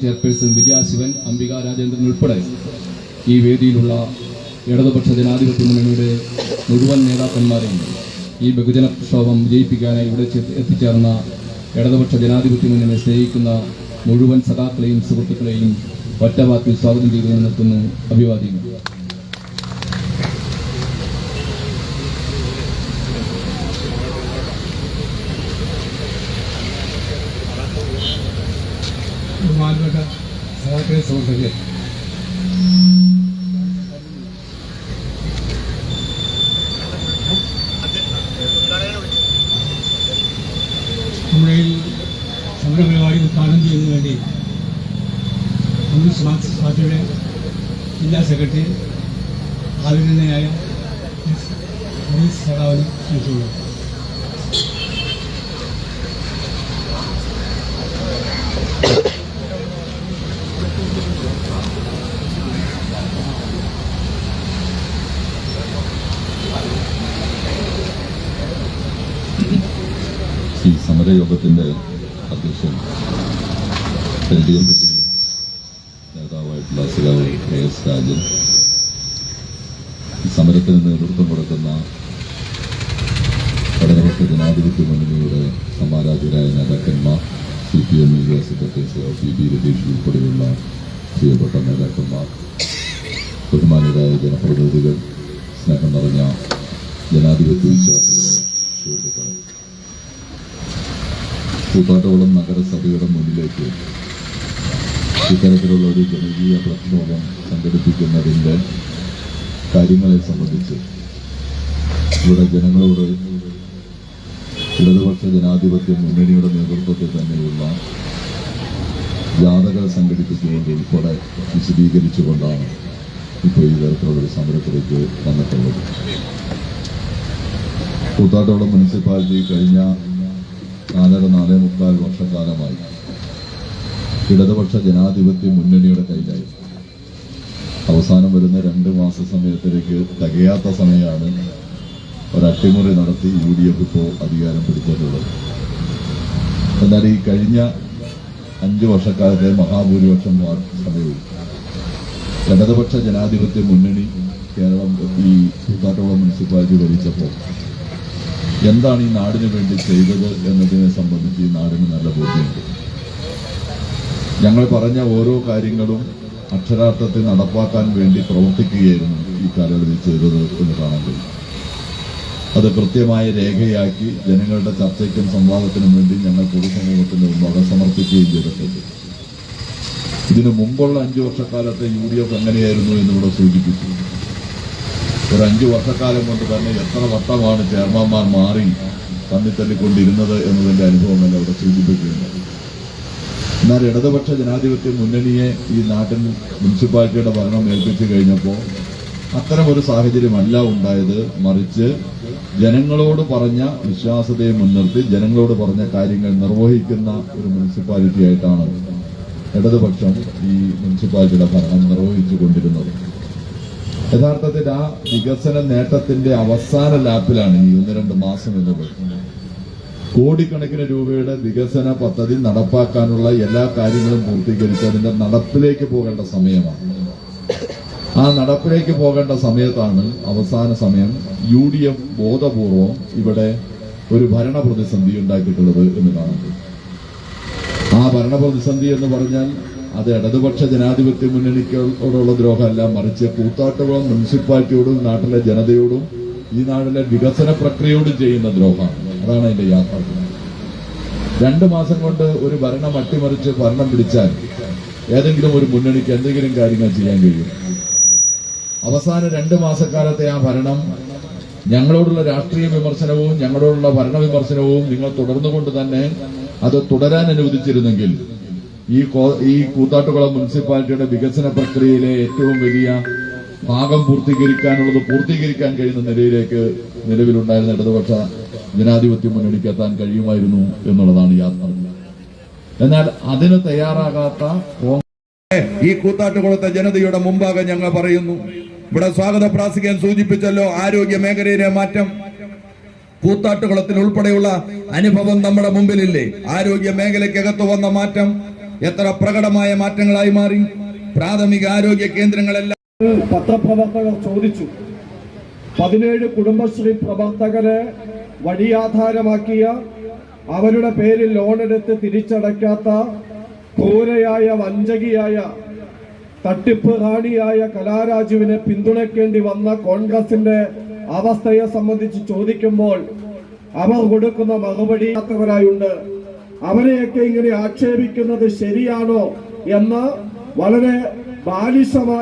Chairperson വിജയാശിവൻ Ambika Rajendran ഉൾപ്പെടെ ഈ വേദിയിലുള്ള ഇടതുപക്ഷ ജനാധിപത്യ മുന്നണിയുടെ മുഴുവൻ നേതാക്കന്മാരെയും ഈ ബഹുജന പ്രക്ഷോഭം വിജയിപ്പിക്കാനായി ഇവിടെ എത്തിച്ചേർന്ന ഇടതുപക്ഷ ജനാധിപത്യ മുന്നണിയെ സ്നേഹിക്കുന്ന മുഴുവൻ സഖാക്കളെയും സുഹൃത്തുക്കളെയും ഒറ്റവാക്കിൽ സ്വാഗതം ചെയ്തു നിർത്തുന്നു. അഭിവാദ്യങ്ങൾ. സുഹൃത്തുക്കളെ നമ്മുടെ ഈ സമരപരിപാടി ഉദ്ഘാടനം ചെയ്യുന്നതിന് വേണ്ടി കമ്മ്യൂണിസ്റ്റ് മാർക്സിസ്റ്റ് പാർട്ടിയുടെ ജില്ലാ സെക്രട്ടറി. ഹരീഷ് സഖാവിനെ ക്ഷണിച്ചുകൊള്ളുന്നു ഈ സമരയോഗത്തിന്റെ അധ്യക്ഷൻ എൽ ഡി എഫ് നേതാവായിട്ടുള്ള സിലാവ് കെ എസ് രാജൻ സമരത്തിന് നേതൃത്വം കൊടുക്കുന്ന ഇടതുപക്ഷ ജനാധിപത്യ മുന്നണിയുടെ സമാരാധീരായ നേതാക്കന്മാർ C P M area secretary സിലാവ് P B Ratheesh ഉൾപ്പെടെയുള്ള പ്രിയപ്പെട്ട നേതാക്കന്മാർ ബഹുമാനരായ ജനപ്രതിനിധികൾ സ്നേഹം നിറഞ്ഞ ജനാധിപത്യ വിശ്വാസികളെ കൂത്താട്ടകുളം നഗരസഭയുടെ മുന്നിലേക്ക് ഇത്തരത്തിലുള്ള ഒരു ജനകീയ പ്രക്ഷോഭം സംഘടിപ്പിക്കുന്നതിന്റെ കാര്യങ്ങളെ സംബന്ധിച്ച് ഇവിടെ ജനങ്ങളോട് ഇടതുപക്ഷ ജനാധിപത്യ മുന്നണിയുടെ നേതൃത്വത്തിൽ തന്നെയുള്ള ജാഥകൾ സംഘടിപ്പിച്ചുകൊണ്ട് ഉൾപ്പെടെ വിശദീകരിച്ചുകൊണ്ടാണ് ഇപ്പോൾ ഈ തരത്തിലുള്ളൊരു സമരത്തിലേക്ക് വന്നിട്ടുള്ളത്. കൂത്താട്ടോളം മുനിസിപ്പാലിറ്റി കഴിഞ്ഞ നാലര നാലേ മുക്കാൽ വർഷക്കാലമായി. ഇടതുപക്ഷ ജനാധിപത്യ മുന്നണിയുടെ കയ്യിലായി. അവസാനം വരുന്ന രണ്ട് മാസ സമയത്തിലേക്ക് തികയാത്ത സമയമാണ് ഒരു നടത്തി യു ഡി എഫ് ഇപ്പോൾ അധികാരം പിടിച്ചിട്ടുള്ളത്. എന്നാൽ ഈ കഴിഞ്ഞ അഞ്ച് വർഷക്കാലത്തെ മഹാഭൂരിപക്ഷം സമയവും ഇടതുപക്ഷ ജനാധിപത്യ മുന്നണി കേരളം ഈ കൂത്താട്ടോളം മുനിസിപ്പാലിറ്റി ഭരിച്ചപ്പോൾ എന്താണ് ഈ നാടിന് വേണ്ടി ചെയ്തത് എന്നതിനെ സംബന്ധിച്ച് ഈ നാടിന് നല്ല ബോധ്യമുണ്ട്. ഞങ്ങൾ പറഞ്ഞ ഓരോ കാര്യങ്ങളും അക്ഷരാർത്ഥത്തിൽ നടപ്പാക്കാൻ വേണ്ടി പ്രവർത്തിക്കുകയായിരുന്നു ഈ കാലയളവിൽ ചെയ്തത് എന്ന് കാണാൻ കഴിയും. അത് കൃത്യമായ രേഖയാക്കി ജനങ്ങളുടെ ചർച്ചയ്ക്കും സംവാദത്തിനും വേണ്ടി ഞങ്ങൾ പൊതുസമൂഹത്തിന് മുമ്പാകെ സമർപ്പിക്കുകയും ചെയ്തിട്ടുണ്ട്. ഇതിനു മുമ്പുള്ള അഞ്ചു വർഷക്കാലത്തെ യു ഡി എഫ് എങ്ങനെയായിരുന്നു എന്നിവിടെ സൂചിപ്പിച്ചു ഒരു അഞ്ചു വർഷക്കാലം കൊണ്ട് തന്നെ എത്ര വട്ടമാണ് ചെയർമാൻമാർ മാറി തന്നിത്തല്ലിക്കൊണ്ടിരുന്നത് എന്നതിന്റെ തന്നെ ഇവിടെ സൂചിപ്പിക്കുന്നത് എന്നാൽ ഇടതുപക്ഷ ജനാധിപത്യ മുന്നണിയെ ഈ നാട്ടിൽ മുനിസിപ്പാലിറ്റിയുടെ ഭരണം ഏൽപ്പിച്ചു കഴിഞ്ഞപ്പോൾ അത്തരം ഒരു സാഹചര്യമല്ല ഉണ്ടായത്. മറിച്ച് ജനങ്ങളോട് പറഞ്ഞ വിശ്വാസതയെ മുൻനിർത്തി ജനങ്ങളോട് പറഞ്ഞ കാര്യങ്ങൾ നിർവഹിക്കുന്ന ഒരു മുനിസിപ്പാലിറ്റി ആയിട്ടാണ് ഇടതുപക്ഷം ഈ മുനിസിപ്പാലിറ്റിയുടെ ഭരണം നിർവഹിച്ചു കൊണ്ടിരുന്നത് യഥാർത്ഥത്തിൽ ആ വികസന നേട്ടത്തിന്റെ അവസാന ലാപ്പിലാണ് ഈ ഒന്ന് രണ്ട് മാസം എന്നുള്ളത് കോടിക്കണക്കിന് രൂപയുടെ വികസന പദ്ധതി നടപ്പാക്കാനുള്ള എല്ലാ കാര്യങ്ങളും പൂർത്തീകരിച്ച് അതിന്റെ നടപ്പിലേക്ക് പോകേണ്ട സമയമാണ്. ആ നടപ്പിലേക്ക് പോകേണ്ട സമയത്താണ് അവസാന സമയം യു ഡി എഫ് ബോധപൂർവം ഇവിടെ ഒരു ഭരണ പ്രതിസന്ധി ഉണ്ടാക്കിയിട്ടുള്ളത് എന്ന് കാണുന്നത്. ആ ഭരണ പ്രതിസന്ധി എന്ന് പറഞ്ഞാൽ അത് ഇടതുപക്ഷ ജനാധിപത്യ മുന്നണിക്കോടുള്ള ദ്രോഹമല്ല മറിച്ച് കൂത്താട്ടുകുളം മുനിസിപ്പാലിറ്റിയോടും നാട്ടിലെ ജനതയോടും ഈ നാടിലെ വികസന പ്രക്രിയയോടും ചെയ്യുന്ന ദ്രോഹമാണ്. അതാണ് അതിന്റെ യാഥാർത്ഥ്യം. രണ്ടു മാസം കൊണ്ട് ഒരു ഭരണം അട്ടിമറിച്ച് ഭരണം പിടിച്ചാൽ ഏതെങ്കിലും ഒരു മുന്നണിക്ക് എന്തെങ്കിലും കാര്യങ്ങൾ ചെയ്യാൻ കഴിയും. അവസാന രണ്ട് മാസക്കാലത്തെ ആ ഭരണം ഞങ്ങളോടുള്ള രാഷ്ട്രീയ വിമർശനവും ഞങ്ങളോടുള്ള ഭരണ വിമർശനവും നിങ്ങൾ തുടർന്നുകൊണ്ട് തന്നെ അത് തുടരാൻ അനുവദിച്ചിരുന്നെങ്കിൽ ഈ ഈ കൂത്താട്ടുകുളം മുനിസിപ്പാലിറ്റിയുടെ വികസന പ്രക്രിയയിലെ ഏറ്റവും വലിയ ഭാഗം പൂർത്തീകരിക്കാനുള്ളത് പൂർത്തീകരിക്കാൻ കഴിയുന്ന നിലയിലേക്ക് നിലവിലുണ്ടായിരുന്ന ഇടതുപക്ഷ ജനാധിപത്യ മുന്നണിക്ക് എത്താൻ കഴിയുമായിരുന്നു എന്നുള്ളതാണ് യാത്ര എന്നാൽ അതിന് തയ്യാറാകാത്ത ഈ കൂത്താട്ടുകുളത്തെ ജനതയുടെ മുമ്പാകെ ഞങ്ങൾ പറയുന്നു. ഇവിടെ സ്വാഗത പ്രാസിക്കാൻ സൂചിപ്പിച്ചല്ലോ ആരോഗ്യ മേഖലയിലെ മാറ്റം. കൂത്താട്ടുകുളത്തിൽ ഉൾപ്പെടെയുള്ള അനുഭവം നമ്മുടെ മുമ്പിലില്ലേ? ആരോഗ്യ മേഖലയ്ക്കകത്ത് വന്ന മാറ്റം. എത്ര പ്രകടമായ മാറ്റങ്ങളായി മാറി? പ്രാഥമിക ആരോഗ്യ കേന്ദ്രങ്ങളെല്ലാം പത്രപ്രവർത്തകർ ചോദിച്ചു. പതിനേഴ് കുടുംബശ്രീ പ്രവർത്തകരെ വഴിയാധാരമാക്കിയ അവരുടെ പേരിൽ ലോണെടുത്ത് തിരിച്ചടയ്ക്കാത്ത ക്രൂരയായ വഞ്ചകിയായ തട്ടിപ്പ് റാണിയായ കലാരാജുവിനെ പിന്തുണയ്ക്കേണ്ടി വന്ന കോൺഗ്രസിന്റെ അവസ്ഥയെ സംബന്ധിച്ച് ചോദിക്കുമ്പോൾ അവർ കൊടുക്കുന്ന മറുപടി ാത്തവരായുണ്ട് അവരെയൊക്കെ ഇങ്ങനെ ആക്ഷേപിക്കുന്നത് ശരിയാണോ എന്ന് വളരെ ബാലിശമായ